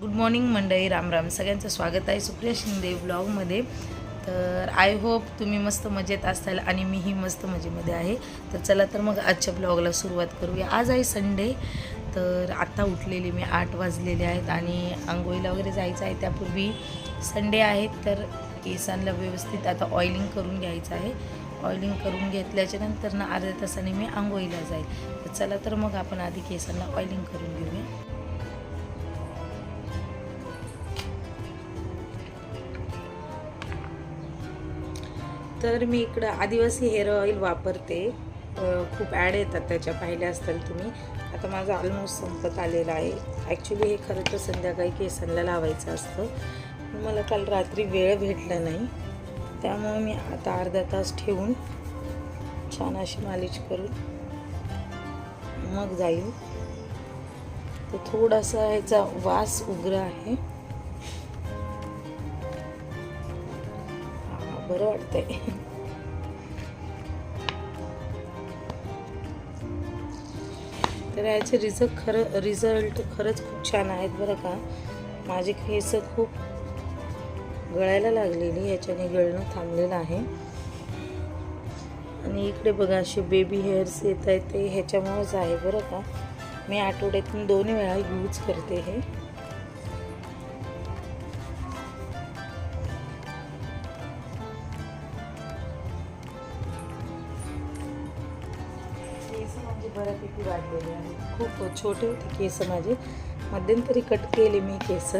Good morning मंडळी राम राम. सगळ्यांचं स्वागत आहे सुप्रिया शिंदे ब्लॉगमध्ये. तर आय होप तुम्ही मस्त मजेत असाल आणि मीही मस्त मजेमध्ये आहे. तर चला तर मग आजच्या ब्लॉगला सुरुवात करूया. आज आहे संडे तर आत्ता उठलेली मी आठ वाजलेले आहेत आणि आंघोळीला वगैरे जायचं आहे. त्यापूर्वी संडे आहेत तर केसांना व्यवस्थित आता ऑइलिंग करून घ्यायचं आहे. ऑइलिंग करून घेतल्याच्या नंतर ना अर्ध्या तासाने मी आंघोळीला जाईल. तर चला तर मग आपण आधी केसांना ऑइलिंग करून घेऊया. तर मी इकडं आदिवासी हेअर ऑइल वापरते. खूप ॲड येतात त्याच्या. पाहिल्या असताल तुम्ही. आता माझं ऑलमोस्ट संपत आलेलं आहे. ॲक्च्युली हे खरं तर संध्याकाळी केसांना लावायचं असतं. पण मला काल रात्री वेळ भेटला नाही. त्यामुळे मी आता अर्धा तास ठेवून छान अशी मालिश करून मग जाईल. तर थोडासा ह्याचा वास उग्र आहे. बरं वाटतंय. तर याचे रिझल्ट खरं रिझल्ट खरंच खूप छान आहेत बरं का. माझे केस खूप गळायला लागलेली ह्याच्याने गळणं थांबलेलं आहे. आणि इकडे बघा असे बेबी हेअर्स येत आहेत ते ह्याच्यामुळेच आहे बरं का. मी आठवड्यातून दोन वेळा यूज करते हे. माझे म्हणजे बऱ्यापैकी वाढलेले आहेत खूप छोटे होते केस माझे. मध्यंतरी कट केले मी केस.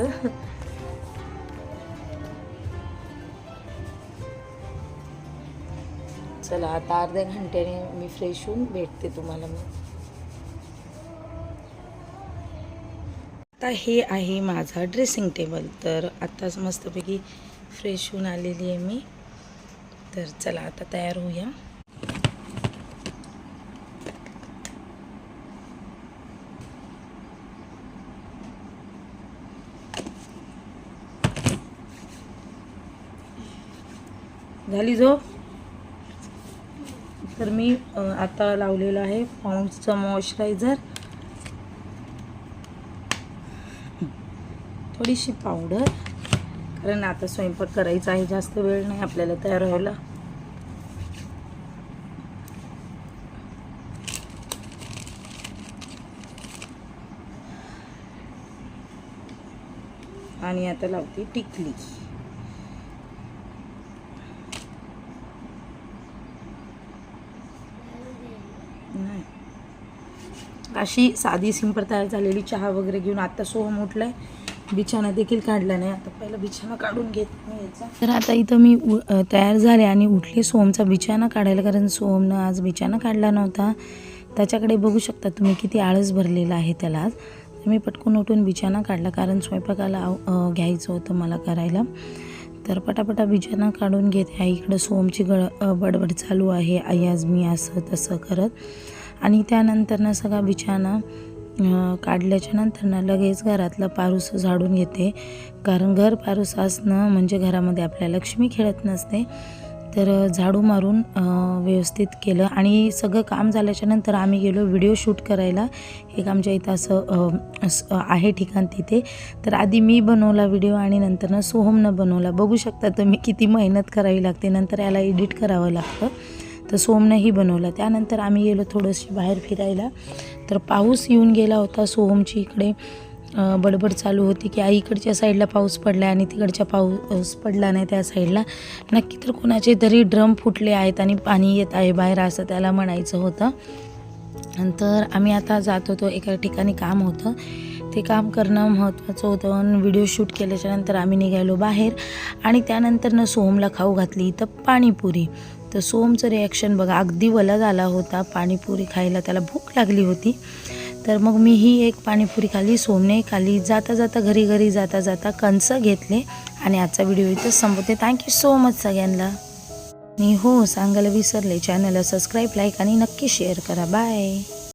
चला आता अर्ध्या घंट्याने मी फ्रेश होऊन भेटते तुम्हाला मग. आता हे आहे माझा ड्रेसिंग टेबल. तर आत्ताच मस्तपैकी फ्रेश होऊन आलेली आहे मी. तर चला आता तयार होऊया. झाली झोप? तर मी आता लावलेलं आहे पाऊंडचं मॉइश्चरायझर. थोडीशी पावडर कारण आता स्वयंपाक करायचा आहे जास्त वेळ नाही आपल्याला तयार व्हायला. आणि आता लावते टिकली. नाही. अशी साधी सिंपल तयार झालेली चहा वगैरे घेऊन आता सोहम उठलाय. बिछाना देखील काढला नाही. आता पहिला बिछाना काढून घेत नाही याचा तर आता इथं मी उ- तयार झाले आणि उठले सोहमचा बिछाना काढायला कारण सोहमनं आज बिछाना काढला नव्हता. त्याच्याकडे बघू शकता तुम्ही किती आळस भरलेला आहे त्याला आज. मी पटकन उठून बिछाना काढला कारण स्वयंपाकाला घ्यायचं होतं मला करायला. तर पटापटा बिछाना काढून घेते. आई इकडं सोमची गळ बडबड चालू आहे. आई आज मी असं तसं करत. आणि त्यानंतर ना सगळा बिछाना काढल्याच्या नंतर ना लगेच घरातलं पारूस झाडून घेते. कारण घर पारूस असणं म्हणजे घरामध्ये आपल्या लक्ष्मी खेळत नसते. तर झाडू मारून व्यवस्थित केलं आणि सगळं काम झाल्याच्यानंतर आम्ही गेलो व्हिडिओ शूट करायला. एक आमच्या इथं असं असं आहे ठिकाण तिथे. तर आधी मी बनवला व्हिडिओ आणि नंतरनं सोहमनं बनवला. बघू शकता तुम्ही किती मेहनत करावी लागते. नंतर याला एडिट करावं लागतं. तर सोहमनंही बनवलं. त्यानंतर आम्ही गेलो थोडंशी बाहेर फिरायला. तर पाऊस येऊन गेला होता सोहमची इकडे. बडबड चालू होती की आई इकडच्या साईडला पाऊस पडला आणि तिकडच्या पाऊस पडला नाही त्या साईडला. नक्की तर कोणाचे तरी ड्रम फुटले आहेत आणि पाणी येत आहे बाहेर असं त्याला म्हणायचं होतं. नंतर आम्ही आता जात होतो एका ठिकाणी काम होतं. ते काम करणं महत्त्वाचं होतं आणि व्हिडिओ शूट केल्याच्यानंतर आम्ही निघालो बाहेर आणि त्यानंतरनं सोहमला खाऊ घातली तर पाणीपुरी. तर सोहमचं रिॲक्शन बघा अगदी वला झाला होता पाणीपुरी खायला त्याला भूक लागली होती. तर मग मीही एक पाणीपुरी खाली सोमने खाली जाता जाता घरी घरी जाता जाता कणस घेतले आणि आजचा व्हिडिओ इथं संपवते. थँक्यू सो मच सगळ्यांना. मी हो सांगायला विसरले. चॅनलला सबस्क्राईब लाईक आणि नक्की शेअर करा. बाय